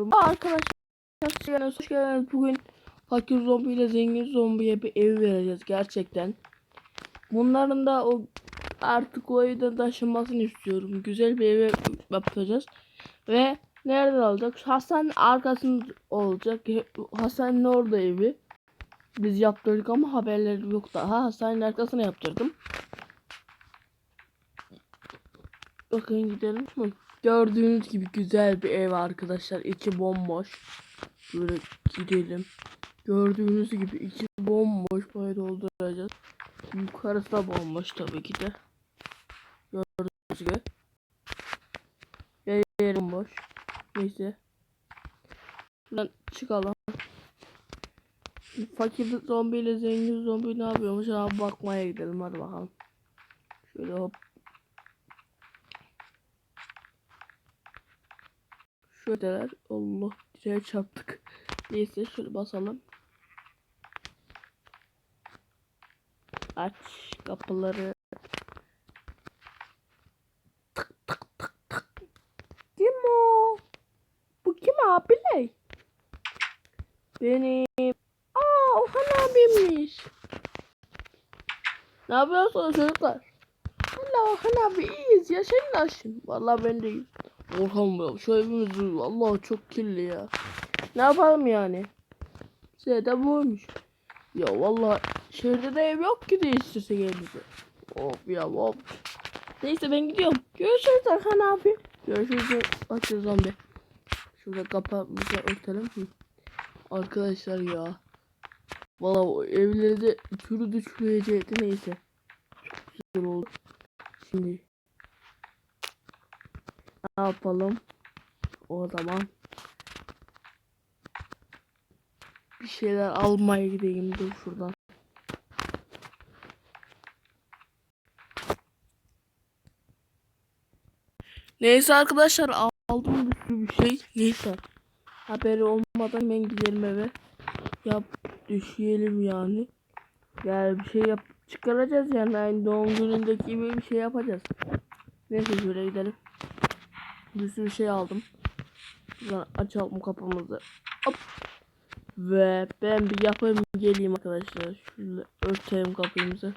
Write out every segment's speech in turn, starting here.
Arkadaşlar hoş geldiniz. Bugün fakir zombi ile zengin zombiye bir ev vereceğiz gerçekten. Bunların da o artık o evden taşınmasını istiyorum. Güzel bir eve yapacağız. Ve nereden olacak? Hasan arkasında olacak. Hasan'ın orada evi. Biz yaptırdık ama haberleri yok daha. Hasan'ın arkasına yaptırdım. Bakın gidelim mi? Gördüğünüz gibi güzel bir ev arkadaşlar. İçi bomboş. Böyle gidelim. Gördüğünüz gibi içi bomboş. Böyle dolduracağız. Yukarısı da bomboş tabii ki de. Gördüğünüz gibi. Yer bomboş. Neyse. Şuradan çıkalım. Fakir zombi ile zengin zombi ne yapıyormuş? Abi bakmaya gidelim hadi bakalım. Şöyle hop Şöyleler. Allah direğe çarptık. Neyse şöyle basalım. Aç kapıları. Tık tık tık tık. Kim o? Bu kim abiler? Benim. Aa Orhan abimmiş. Ne yapıyorsunuz çocuklar? Allah Orhan abi iyiyiz ya sen nasılsın? Vallahi ben de. Orhan Bey şu evimiz Allah çok kirli ya. Ne yapalım yani? Şeyde buymuş. Ya vallahi şehirde de ev yok ki değiştirse evimizi. Of ya of. Neyse ben gidiyorum. Görüşürüz Erkan abi. Görüşürüz. Açıyor zombi. Şurada kapağımızı örtelim. Arkadaşlar ya. Valla o evleri de çürüdü çürüyecekti neyse. Çok güzel oldu. Şimdi ne yapalım? O zaman bir şeyler almaya gideyim dur şuradan. Neyse arkadaşlar aldım bir sürü bir şey. Neyse. Haberi olmadan ben gidelim eve. Yap düşeyelim yani. Yani bir şey yap çıkaracağız yani aynı doğum günündeki gibi bir şey yapacağız. Neyse şöyle gidelim. Bir sürü şey aldım. Buradan açalım kapımızı. Hop. Ve ben bir yapayım geleyim arkadaşlar. Şöyle örtelim kapımızı.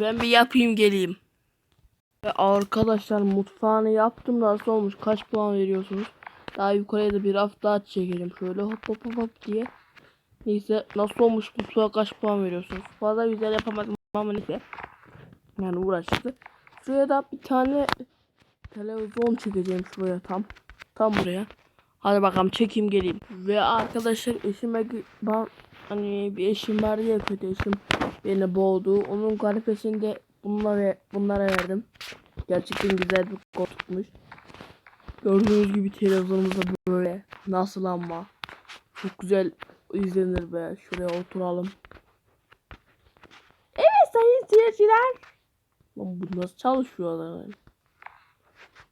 Ben bir yapayım geleyim. Ve arkadaşlar mutfağını yaptım. Nasıl olmuş? Kaç puan veriyorsunuz? Daha yukarıya da bir hafta daha çekelim. Şöyle hop hop hop hop diye. Neyse nasıl olmuş mutfağa kaç puan veriyorsunuz? Fazla güzel yapamadım ama neyse. Yani uğraştı. Şuraya da bir tane televizyon çekeceğim şuraya tam. Tam buraya. Hadi bakalım çekeyim geleyim. Ve arkadaşlar eşime ben hani bir eşim var ya kötü eşim beni boğdu. Onun garipesini de bunlara, bunlara verdim. Gerçekten güzel bir koltukmuş. Gördüğünüz gibi televizyonumuzda böyle. Nasıl ama. Çok güzel izlenir be. Şuraya oturalım. Evet sayın seyirciler. Lan bu nasıl çalışıyor lan?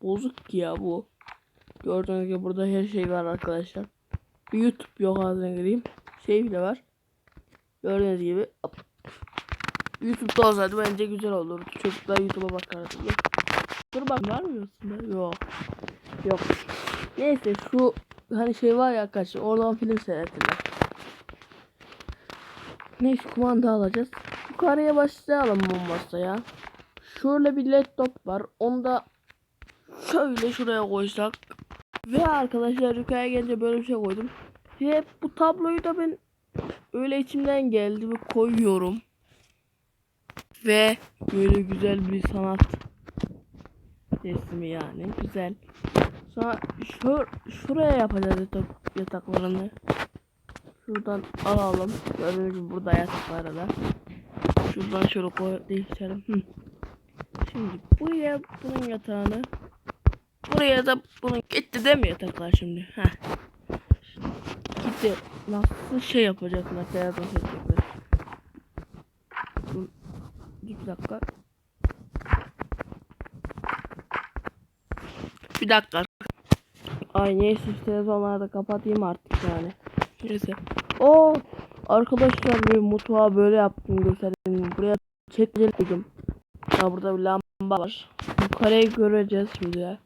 Bozuk ki ya bu. Gördüğünüz gibi burada her şey var arkadaşlar. Bir YouTube yok ağzına gireyim. Şey bile var. Gördüğünüz gibi. Hop. YouTube'da olsaydı bence güzel olurdu. Çocuklar YouTube'a bakardı. Dur bak var mı aslında? Yok. Yok. Neyse şu hani şey var ya arkadaşlar oradan film seyrettiler. Neyse kumanda alacağız. Yukarıya başlayalım bombasta ya. Şöyle bir laptop var. Onda şöyle şuraya koysak. Ve arkadaşlar yukarıya gelince böyle bir şey koydum. Ve bu tabloyu da ben öyle içimden geldi ve koyuyorum. Ve böyle güzel bir sanat resmi yani güzel. Sonra şu şuraya yapacağız yatak, yataklarını. Şuradan alalım. Gördüğünüz gibi burada yatakları da. Şuradan şöyle koy değiştirelim. Şimdi buraya bunun yatağını buraya da bunun gitti değil mi yataklar şimdi? Heh. Gitti. Nasıl şey yapacaklar? Seçecekler. Dur. Bir dakika. Bir dakika. Ay neyse televizyonları da kapatayım artık yani. Neyse. O arkadaşlar bir mutfağı böyle yaptım göstereyim. Buraya çekeceğim. Ya burada bir lamba var. Yukarıyı göreceğiz şimdi.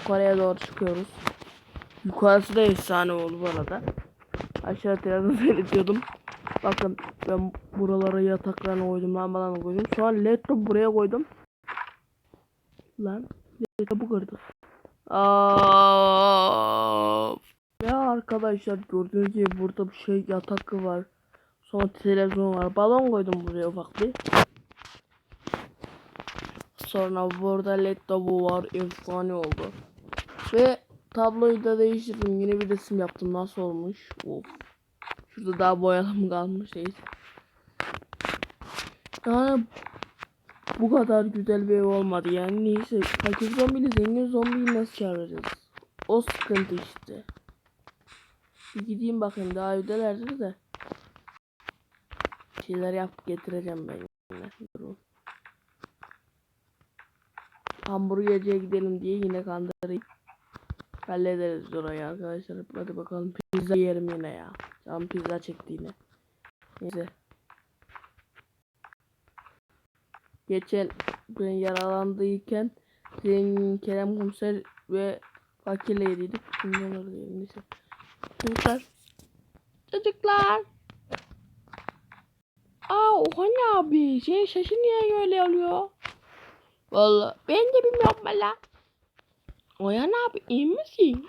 Yukarıya doğru çıkıyoruz. Yukarısı da efsane oldu bu arada. Aşağı televizyon seyrediyordum. Bakın ben buralara yataklarını koydum, lambalarını koydum. An laptop buraya koydum. Lan laptopu kırdı. Ya arkadaşlar gördüğünüz gibi burada bir şey yatak var. Sonra televizyon var. Balon koydum buraya ufak bir. Sonra burada laptopu var. Efsane oldu. Ve tabloyu da değiştirdim. Yine bir resim yaptım. Nasıl olmuş? Of. Şurada daha boyalım kalmış. Neyse. Yani bu kadar güzel bir ev olmadı. Yani neyse. Fakir zombiyle zengin zombiyi nasıl çağıracağız? O sıkıntı işte. Bir gideyim bakayım daha evdelerdir de. Şeyler yapıp getireceğim ben. Durun. Hamburgerciye gidelim diye yine kandırayım. Hallederiz orayı arkadaşlar. Hadi bakalım pizza yerim yine ya. Canım pizza çekti yine. Neyse. Geçen ben yaralandıyken zengin Kerem Komiser ve fakirle yedik. Şimdi onları yiyelim. Neyse. Çocuklar. Çocuklar. Aa Ohan abi. Senin sesin niye öyle oluyor? Vallahi ben de bilmiyorum valla. Oyan abi iyi misin?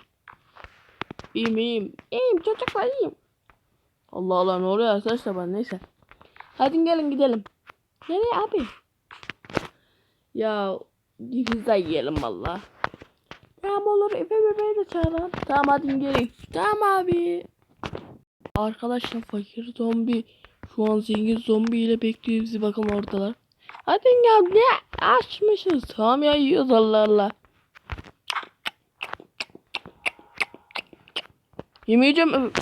İyiyim iyiyim. İyiyim çocuklar iyiyim. Allah Allah ne oluyor arkadaşlar bana neyse. Hadi gelin gidelim. Nereye abi? Ya pizza yiyelim valla. Tamam olur Efe bebeği de çağıralım. Tamam hadi gelin. Tamam abi. Arkadaşlar fakir zombi şu an zengin zombi ile bekliyor bizi bakın oradalar. Hadi gel ne açmışız. Tamam ya yiyoruz Allah Allah. Yemeyeceğim.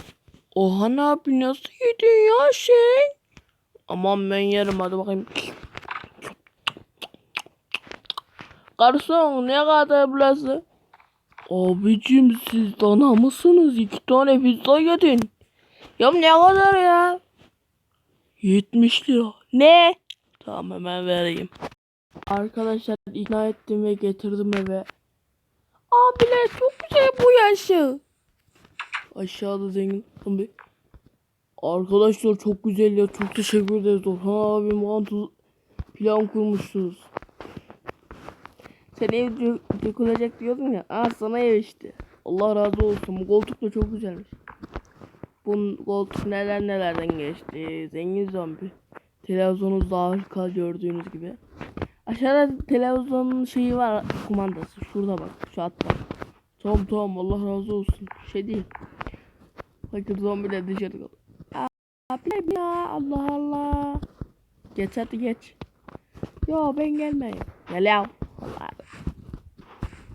Oha ne abi nasıl yedin ya şey? Aman ben yerim hadi bakayım. Garson ne kadar burası? Abicim siz dana mısınız? İki tane pizza yedin. Ya ne kadar ya? 70 lira. Ne? Tamam hemen vereyim. Arkadaşlar ikna ettim ve getirdim eve. Abiler çok güzel bu yaşı. Aşağıda zengin zombi. Arkadaşlar çok güzel ya. Çok teşekkür ederiz. Orhan abi mantı plan kurmuşsunuz. Sen ev dö- dökülecek diyordun ya. Aa sana ev işte. Allah razı olsun. Bu koltuk da çok güzelmiş. Bu koltuk neler nelerden geçti. Zengin zombi. Televizyonunuz da harika gördüğünüz gibi. Aşağıda televizyonun şeyi var kumandası. Şurada bak. Şu hatta. Tamam tamam Allah razı olsun. Şey değil. Fakir zombiler dışarı kaldı. Abi ya Allah Allah. Geç hadi geç. Yo ben gelmeyeyim. Gel ya. Allah.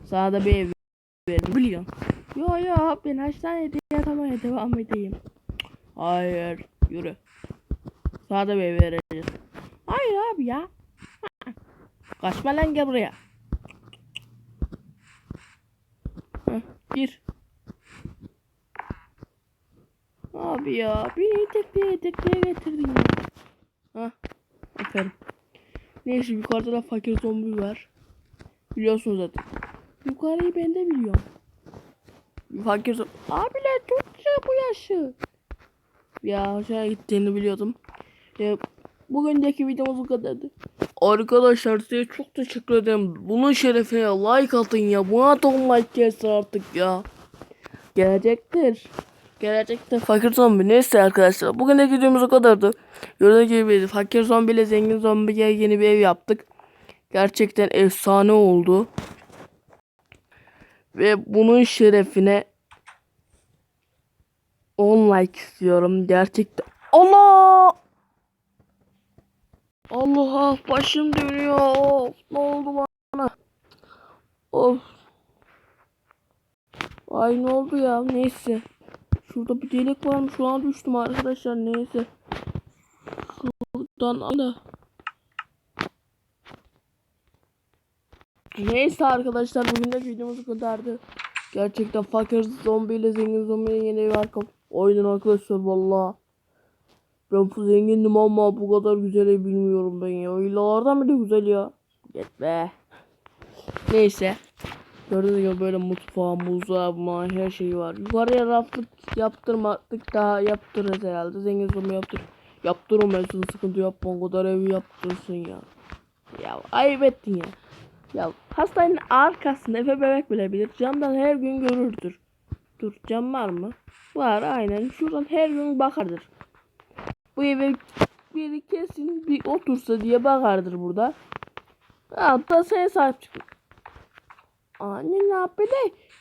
Sana da bir ev verin biliyorsun. Yo yo ben hastanede yatamaya devam edeyim. Hayır yürü. Sana da bir ev vereceğiz. Hayır abi ya. Kaçma lan gel buraya. Heh, gir. Abi ya beni tekneye tekneye getirdin ya. Hah aferin. Neyse yukarıda da fakir zombi var. Biliyorsunuz zaten. Yukarıyı ben de biliyorum. Fakir zombi. Abiler çok güzel bu yaşı. Ya aşağı gittiğini biliyordum. Ya, bugündeki videomuz bu kadardı. Arkadaşlar size çok teşekkür ederim. Bunun şerefine like atın ya. Buna da 10 like gelsin artık ya. Gelecektir. Gelecekte fakir zombi. Neyse arkadaşlar. Bugünkü videomuz o kadardı. Gördüğünüz gibi fakir zombi ile zengin zombiye yeni bir ev yaptık. Gerçekten efsane oldu. Ve bunun şerefine 10 like istiyorum. Gerçekten. Allah! Allah başım dönüyor. Of, ne oldu bana? Of. Ay ne oldu ya? Neyse. Şurada bir delik varmış. An düştüm arkadaşlar. Neyse. Şuradan da. Neyse arkadaşlar bugün de videomuz bu kadardı. Gerçekten fakir zombi ile zengin zombinin yeni bir arka arkadaşlar valla. Ben bu zengindim ama bu kadar güzel bilmiyorum ben ya. Villalardan bile güzel ya. Be. Neyse. Gördüğünüz gibi böyle mutfağı, buzdolabı, her şeyi var. Yukarıya raflık yaptırmadık daha yaptırırız herhalde. Zengin zomu yaptır. Yaptırmıyorsun sıkıntı yapma o kadar evi yaptırsın ya. Ya ayıp ettin ya. Ya hastanenin arkasında Efe bebek bile bilir. Camdan her gün görürdür. Dur cam var mı? Var aynen. Şuradan her gün bakardır. Bu eve biri kesin bir otursa diye bakardır burada. Hatta sen sahip çık. Anne ne yapıyor?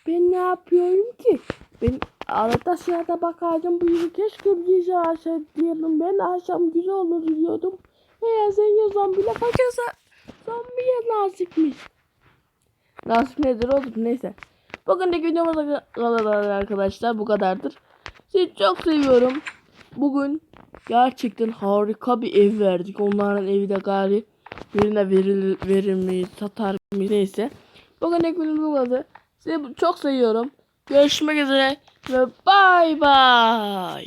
Ben ne yapıyorum ki? Ben arada aşağıda bakardım bu yıl keşke bir gece aşağı diyelim. Ben akşam güzel olur diyordum. Eğer ya zombiyle kaçarsa zombiye nazikmiş. Nasip nedir olur neyse. Bugünkü videomuzda kadar arkadaşlar bu kadardır. Sizi çok seviyorum. Bugün gerçekten harika bir ev verdik. Onların evi de gari birine verilir, verir mi, satar mı neyse. Bugünkü videomuz bu kadar. Sizi çok seviyorum. Görüşmek üzere ve bay bay.